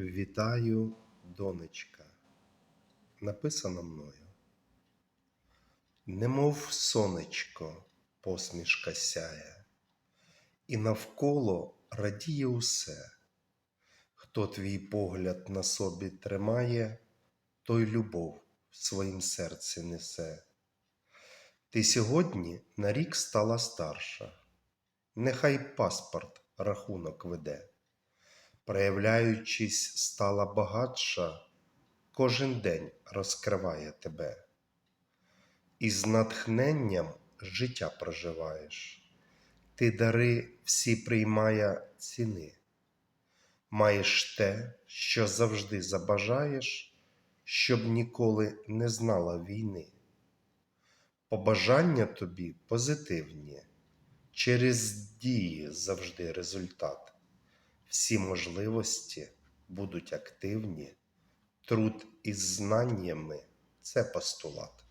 Вітаю, донечка, написано мною. Немов сонечко посмішка сяє, і навколо радіє усе. Хто твій погляд на собі тримає, той любов в своїм серці несе. Ти сьогодні на рік стала старша, нехай паспорт рахунок веде проявляючись, стала багатша, кожен день розкриває тебе. І з натхненням життя проживаєш, ти дари всі приймає ціни, маєш те, що завжди забажаєш, щоб ніколи не знала війни. Побажання тобі позитивні, через дії завжди результат всі можливості будуть активні, труд із знаннями це постулат.